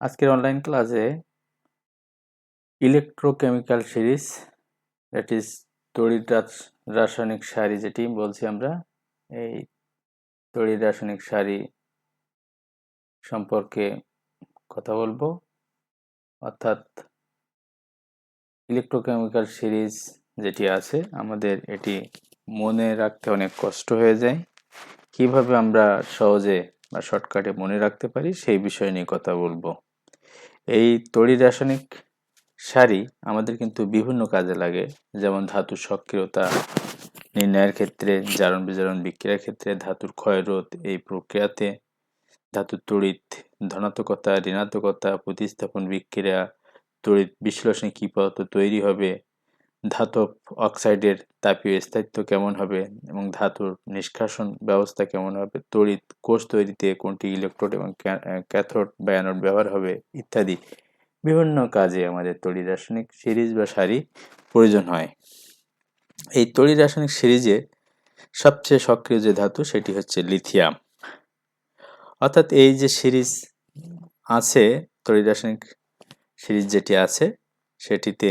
আজকের অনলাইন ক্লাসে electrochemical series that is তড়িৎ রাস- রাসায়নিক সারি যেটি বলছি আমরা, এই তড়িৎ রাসায়নিক সারি সম্পর্কে কথা বলব। অর্থাৎ ইলেকট্রোকেমিক্যাল সিরিজ যেটি আছে, আমাদের এটি মনে রাখতে অনেক কষ্ট হয়ে যায়। কীভাবে আমরা সহজে বা শর্টকাটে মনে রাখতে পারি, সেই বিষয় নিয়ে কথা বলব। এই তড়ি রাসায়নিক সারি আমাদের কিন্তু বিভিন্ন কাজে লাগে, যেমন ধাতু সক্রিয়তা নির্ণয়ের ক্ষেত্রে, জারণ বিজারণ বিক্রিয়ার ক্ষেত্রে, ধাতুর ক্ষয়রোধ এই প্রক্রিয়াতে, ধাতুর তড়িৎ ধনাত্মকতা, ঋণাত্মকতা, প্রতিস্থাপন বিক্রিয়া, তড়িৎ বিশ্লেষণে কী পদার্থ তৈরি হবে ধাতব অক্সাইডের তাপীয় স্থায়িত্ব কেমন হবে এবং ধাতুর নিষ্কাশন ব্যবস্থা কেমন হবে, তড়িৎ কোষ তৈরিতে কোনটি ইলেকট্রোড এবং ক্যাথোড বা অ্যানোড ব্যবহার হবে ইত্যাদি বিভিন্ন কাজে আমাদের তড়িৎ রাসায়নিক সিরিজ বা সারি প্রয়োজন হয়। এই তড়িৎ রাসায়নিক সিরিজে সবচেয়ে সক্রিয় যে ধাতু সেটি হচ্ছে লিথিয়াম। অর্থাৎ এই যে সিরিজ আছে, তড়িৎ রাসায়নিক সিরিজ যেটি আছে, সেটিতে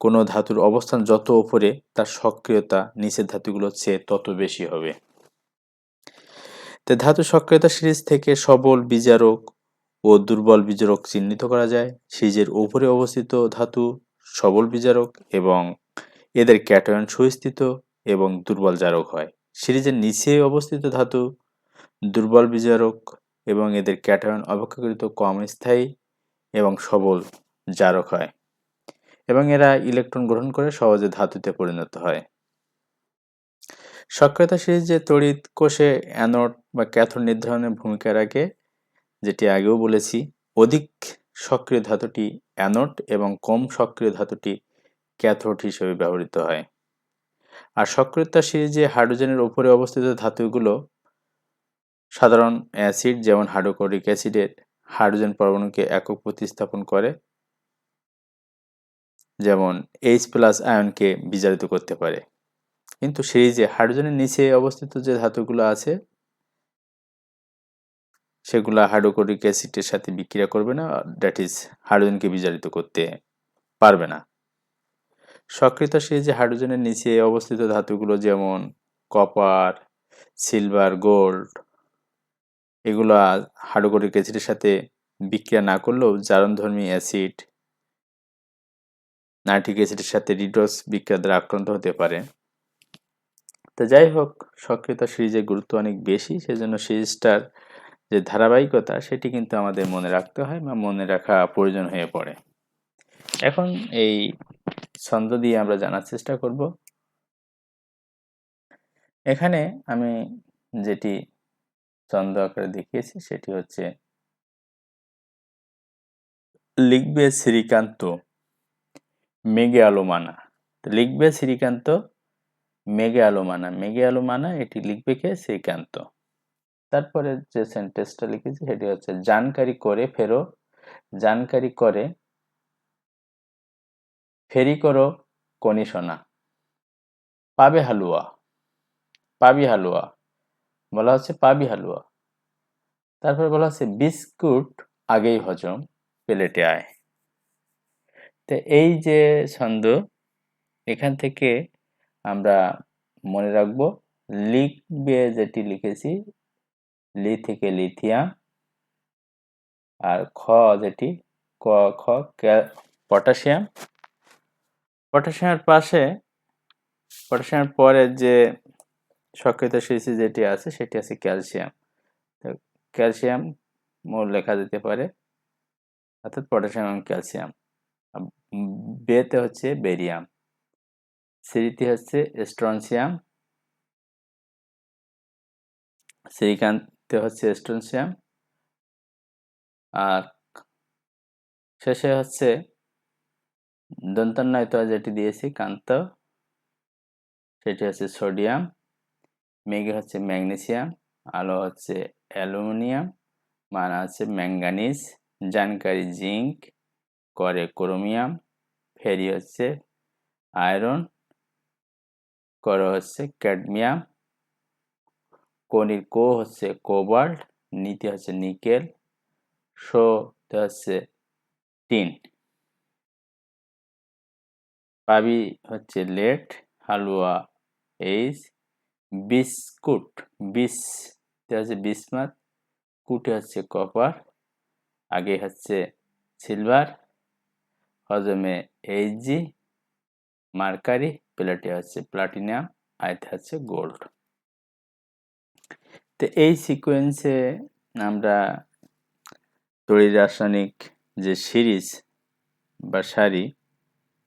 কোনো ধাতুর অবস্থান যত উপরে তার সক্রিয়তা নিচের ধাতুগুলোর চেয়ে তত বেশি হবে। তো ধাতু সক্রিয়তা সিরিজ থেকে সবল বিজারক ও দুর্বল বিজারক চিহ্নিত করা যায়। সিরিজের উপরে অবস্থিত ধাতু সবল বিজারক এবং এদের ক্যাটায়ন সুস্থিত এবং দুর্বল জারক হয়। সিরিজের নিচে অবস্থিত ধাতু দুর্বল বিজারক এবং এদের ক্যাটায়ন অপেক্ষাকৃত কম স্থায়ী এবং সবল জারক হয়। এবং এরা ইলেকট্রন গ্রহণ করে সহজে ধাতুতে পরিণত হয়। সক্রিয়তা সিরিজে তড়িৎ কোষে অ্যানোড বা ক্যাথোড নির্ধারণের ভূমিকা রাখে, যেটি আগেও বলেছি। অধিক সক্রিয় ধাতুটি অ্যানোড এবং কম সক্রিয় ধাতুটি ক্যাথোড হিসেবে ব্যবহৃত হয়। আর সক্রিয়তা সিরিজে হাইড্রোজেনের উপরে অবস্থিত ধাতুগুলো সাধারণ অ্যাসিড যেমন হাইড্রোক্লোরিক অ্যাসিডের হাইড্রোজেন পরমাণুকে একক প্রতিস্থাপন করে। যেমন এইচ প্লাস আয়নকে বিজারিত করতে পারে। কিন্তু সিরিজে হাইড্রোজেনের নিচে অবস্থিত যে ধাতুগুলো আছে, সেগুলো হাইড্রোক্লোরিক অ্যাসিডের সাথে বিক্রিয়া করবে না দ্যাট ইজ হাইড্রোজেনকে বিজারিত করতে পারবে না। সক্রিয়ত সিরিজে হাইড্রোজেনের নিচে অবস্থিত ধাতুগুলো যেমন কপার সিলভার গোল্ড এগুলো হাইড্রোক্লোরিক অ্যাসিডের সাথে বিক্রিয়া না করলেও জারণধর্মী অ্যাসিড নাইট্রিক অ্যাসিডের সাথে রিডোস বিক্রিয়া দ্বারা আক্রান্ত হতে পারে। তো যাই হোক, সক্রিয়তা সিরিজের গুরুত্ব অনেক বেশি, সেজন্য সিরিজটার যে ধারাবাহিকতা, সেটি কিন্তু আমাদের মনে রাখতে হয় বা মনে রাখা প্রয়োজন হয়ে পড়ে। এখন এই ছন্দ দিয়ে আমরা জানার চেষ্টা করব। এখানে আমি যেটি ছন্দ আকারে দেখিয়েছি, সেটি হচ্ছে লিখবে শ্রীকান্ত। মেঘে আলোমানা লিখবে শ্রীকান্ত, মেঘে আলোমানা মেঘে আলোমানা এটি লিখবে কে? শ্রীকান্ত। তারপরে যে সেন্টেন্সটা লিখেছি, সেটি হচ্ছে, জানকারি করে ফেরো, জানকারি করে, ফেরি করো কনিশোনা পাবে হালুয়া, পাবি হালুয়া। বলা হচ্ছে, পাবি হালুয়া। তারপর বলা হচ্ছে, বিস্কুট আগেই হজম, প্লেটে আয়। তো এই যে ছন্দ, এখান থেকে আমরা মনে রাখব, লিখবে যেটি লিখেছি, লি থেকে লিথিয়াম, আর খ যেটি, ক, খ পটাশিয়াম। পটাশিয়ামের পাশে, পটাশিয়ামের পরে যে সক্রিয়ত শিশি যেটি আছে, সেটি আছে ক্যালসিয়াম। তো ক্যালসিয়াম মোল লেখা যেতে পারে, অর্থাৎ পটাশিয়াম এবং ক্যালসিয়াম। বেতে হচ্ছে বেরিয়াম। সিরিতে হচ্ছে স্ট্রনসিয়াম। সিরিকান্তে হচ্ছে স্ট্রনসিয়াম। আর শেষে হচ্ছে দন্তান্নয়ত যেটি দিয়েছি কান্ত সেটি হচ্ছে সোডিয়াম। মেঘে হচ্ছে ম্যাগনেসিয়াম, আলো হচ্ছে অ্যালুমিনিয়াম মানা হচ্ছে ম্যাঙ্গানিজ, জানকারি জিঙ্ক করে ক্রোমিয়াম ফেরি হচ্ছে আয়রন কর হচ্ছে ক্যাডমিয়াম কনির কো হচ্ছে কোবাল্ট নিতে হচ্ছে নিকেল শো হচ্ছে টিন। পাবি হচ্ছে লেট, হালুয়া, এইচ, বিস্কুট, বিস হচ্ছে বিসমাত কুটে হচ্ছে কপার, আগে হচ্ছে সিলভার হজমে এইচজি মার্কারি প্লেটে হচ্ছে প্লাটিনাম আয়তে হচ্ছে গোল্ড তো এই সিকোয়েন্সে আমরা তড়ি রাসায়নিক যে সিরিজ বা সারি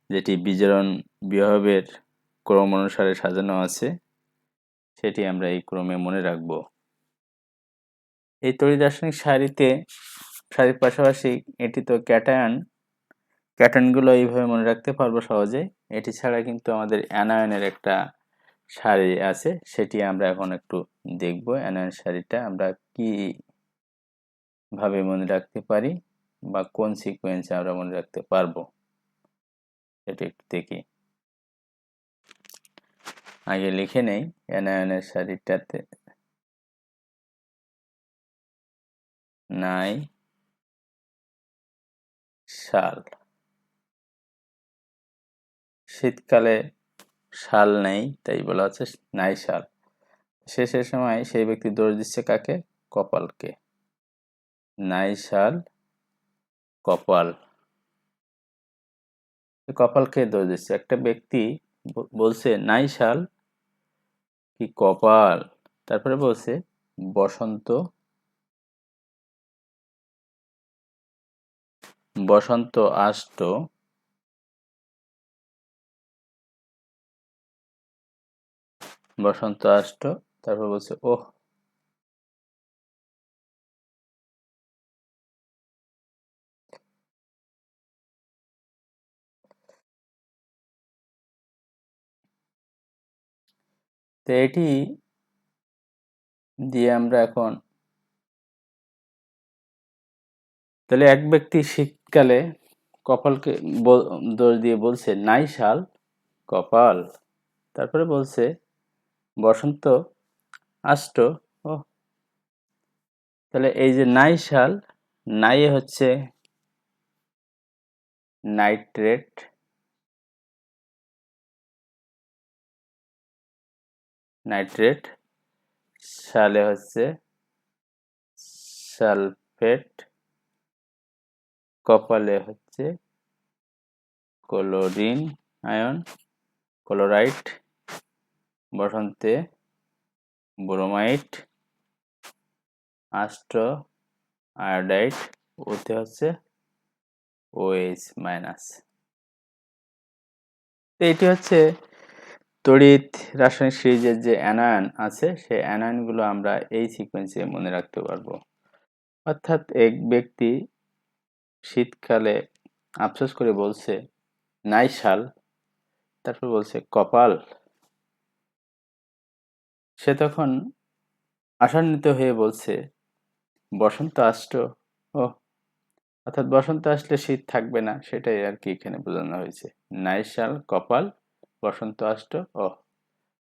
যেটি বিজারণ বিহবের ক্রম অনুসারে সাজানো আছে সেটি আমরা এই ক্রমে মনে রাখব এই তড়িৎ রাসায়নিক সারিতে সারির পাশাপাশি এটি তো ক্যাটায়ন ক্যাটায়নগুলো এইভাবে মনে রাখতে পারব সহজে। এটি ছাড়া কিন্তু আমাদের অ্যানায়নের একটা শাড়ি আছে, সেটি আমরা এখন একটু দেখব অ্যানায়ন সারিটা আমরা কি ভাবে মনে রাখতে পারি বা কোন সিকোয়েন্সে আমরা মনে রাখতে পারব। এটা একটু দেখি। আগে লিখে নেই অ্যানায়নের সারিটাতে নাই। শাল। শীতকালে শাল নেই, তাই বলা হচ্ছে নাই শাল। শেষের সময় সেই ব্যক্তি দোষ দিচ্ছে কাকে? কপালকে। নাই শাল, কপাল। কপালকে দোষ দিচ্ছে। একটা ব্যক্তি বলছে নাই শাল কি কপাল? তারপরে বলছে বসন্ত। বসন্ত আষ্ট বসন্ত আষ্ট, তারপর বলছে, ওহ। তো এটি দিয়ে আমরা এখন তাহলে এক ব্যক্তি শীতকালে কপালকে দোষ দিয়ে বলছে, নাই শাল, কপাল। তারপরে বলছে বসন্ত, আষ্ট, ও। তাহলে এই যে নাই শাল নাই হচ্ছে নাইট্রেট। নাইট্রেট সালে হচ্ছে সালফেট, কপালে হচ্ছে ক্লোরিন, আয়ন, ক্লোরাইট। বসন্তে ব্রোমাইট, আস্ট্রো, আয়োডাইট ওতে হচ্ছে ওএইচ মাইনাস। তো এটি হচ্ছে তড়িৎ রাসায়নিক সিরিজের যে অ্যানায়ন আছে, সেই অ্যানায়নগুলো আমরা এই সিকোয়েন্সে মনে রাখতে পারব। অর্থাৎ এক ব্যক্তি শীতকালে আফসোস করে বলছে, নাই শাল। তারপর বলছে, কপাল। সে তখন আশান্বিত হয়ে বলছে, বসন্ত আষ্ট ও অর্থাৎ বসন্ত আসলে শীত থাকবে না, সেটাই আর কি এখানে বোঝানো হয়েছে। নাইশাল কপাল, বসন্ত আষ্ট ও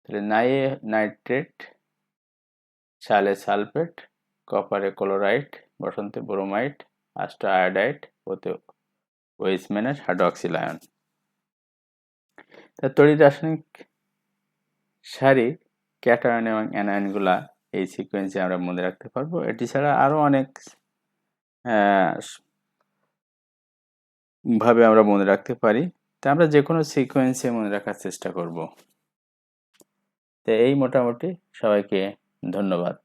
তাহলে নাইয়ে নাইট্রেট সালে সালফেট কপারে ক্লোরাইট, বসন্তে ব্রোমাইট আষ্ট আয়োডাইট, ওতে ওয়েস মেনাস হাইড্রক্সিল আয়ন তা তড়িৎ রাসায়নিক সারি ক্যাটায়ন এবং অ্যানায়নগুলা এই সিকোয়েন্সে আমরা মনে রাখতে পারব। এটি ছাড়া আরও অনেক ভাবে আমরা মনে রাখতে পারি। তা আমরা যে কোনো সিকোয়েন্সে মনে রাখার চেষ্টা করব। তো এই মোটামুটি সবাইকে ধন্যবাদ।